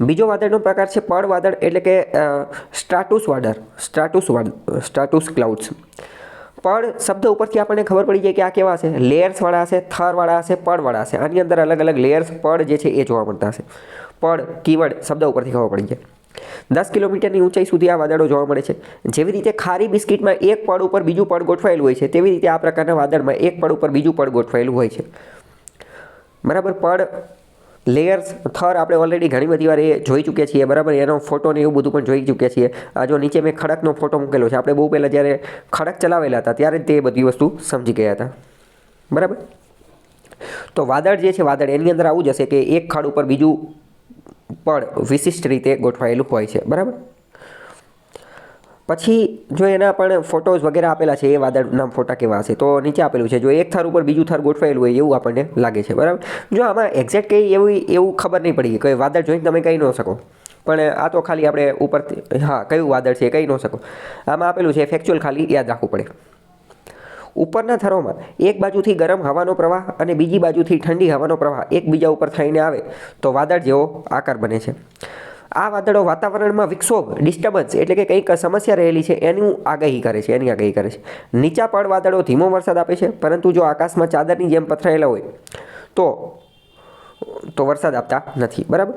બીજો વાદળનો પ્રકાર છે પડ વાદળ એટલે કે સ્ટાટુસ વાદળ સ્ટાટુસ વાદળ સ્ટાટુસ ક્લાઉડ્સ. પડ શબ્દ ઉપરથી આપણને ખબર પડી જાય કે આ કેવા હશે? લેયર્સવાળા હશે થરવાળા હશે પડવાળા હશે. આની અંદર અલગ અલગ લેયર્સ, પડ જે છે એ જોવા મળતા હશે. પડ, કીવર્ડ શબ્દ ઉપરથી ખબર પડી જાય. દસ કિલોમીટરની ઊંચાઈ સુધી આ વાદળો જોવા મળે છે. જેવી રીતે ખારી બિસ્કિટમાં એક પડ ઉપર બીજું પડ ગોઠવાયેલું હોય છે, તેવી રીતે આ પ્રકારના વાદળમાં એક પડ ઉપર બીજું પડ ગોઠવાયેલું હોય છે. બરાબર, પડ લેયર્સ થર આપણે ઓલરેડી ઘણી બધી વાર એ જોઈ ચૂક્યા છીએ, બરાબર? એનો ફોટો ને એવું બધું પણ જોઈ ચૂક્યા છીએ. આ જો નીચે મેં ખડકનો ફોટો મૂકેલો છે. આપણે બહુ પહેલાં જ્યારે ખડક ચલાવેલા હતા, ત્યારે તે બધી વસ્તુ સમજી ગયા હતા. બરાબર? તો વાદળ જે છે, વાદળ એની અંદર આવું જ હશે કે એક ખડ ઉપર બીજું પડ વિશિષ્ટ રીતે ગોઠવાયેલું હોય છે. બરાબર? પછી જો એના પણ ફોટોઝ વગેરે આપેલા છે, એ વાદળના ફોટા કેવા હશે, તો નીચે આપેલું છે. જો એક થર ઉપર બીજું થર ગોઠવાયેલું હોય, એવું આપણને લાગે છે, બરાબર? જો આમાં એક્ઝેક્ટ કંઈ એવી, એવું ખબર નહીં પડી કે વાદળ જોઈને તમે કહી ન શકો. પણ આ તો ખાલી આપણે ઉપરથી, હા, કયું વાદળ છે એ કહી ન શકો. આમાં આપેલું છે ફેક્ચ્યુઅલ ખાલી યાદ રાખવું પડે. ઉપરના થરોમાં એક બાજુથી ગરમ હવાનો પ્રવાહ અને બીજી બાજુથી ઠંડી હવાનો પ્રવાહ એકબીજા ઉપર થઈને આવે, તો વાદળ જેવો આકાર બને છે. આ વાદળો વાતાવરણમાં વિક્ષોભ ડિસ્ટર્બન્સ એટલે કે કંઈક સમસ્યા રહેલી છે, એનું આગાહી કરે છે, એની આગાહી કરે છે. નીચા પડ વાદળો ધીમો વરસાદ આપે છે, પરંતુ જો આકાશમાં ચાદરની જેમ પથરાયેલા હોય, તો તો વરસાદ આપતા નથી, બરાબર?